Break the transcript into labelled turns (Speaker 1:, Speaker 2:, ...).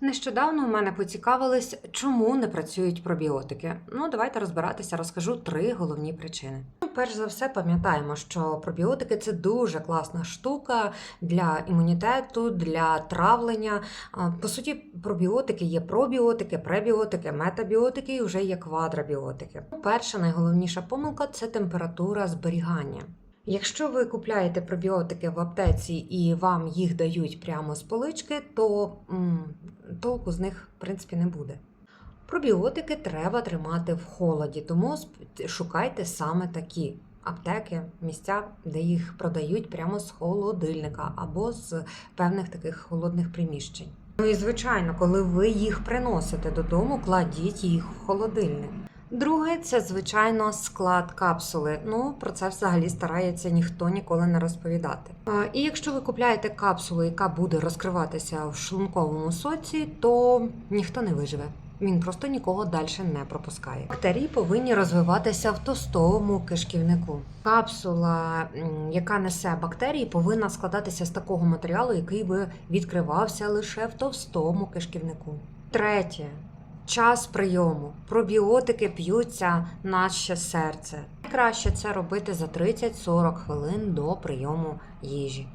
Speaker 1: Нещодавно у мене поцікавились, чому не працюють пробіотики. Ну, давайте розбиратися, розкажу три головні причини. Ну, Перш за все, пам'ятаємо, що пробіотики це дуже класна штука для імунітету, для травлення. По суті, пробіотики є пробіотики, пребіотики, метабіотики і вже є квадрабіотики. Перша найголовніша помилка це температура зберігання. Якщо ви купляєте пробіотики в аптеці і вам їх дають прямо з полички, то м, толку з них в принципі не буде. Пробіотики треба тримати в холоді, тому шукайте саме такі аптеки, місця, де їх продають прямо з холодильника або з певних таких холодних приміщень. Ну і звичайно, коли ви їх приносите додому, кладіть їх в холодильник. Друге, це звичайно склад капсули. Ну про це взагалі старається ніхто ніколи не розповідати. І якщо ви купляєте капсулу, яка буде розкриватися в шлунковому соці, то ніхто не виживе. Він просто нікого далі не пропускає. Бактерії повинні розвиватися в товстовому кишківнику. Капсула, яка несе бактерії, повинна складатися з такого матеріалу, який би відкривався лише в товстому кишківнику. Третє. Час прийому. Пробіотики п'ються наше серце. Краще це робити за 30-40 хвилин до прийому їжі.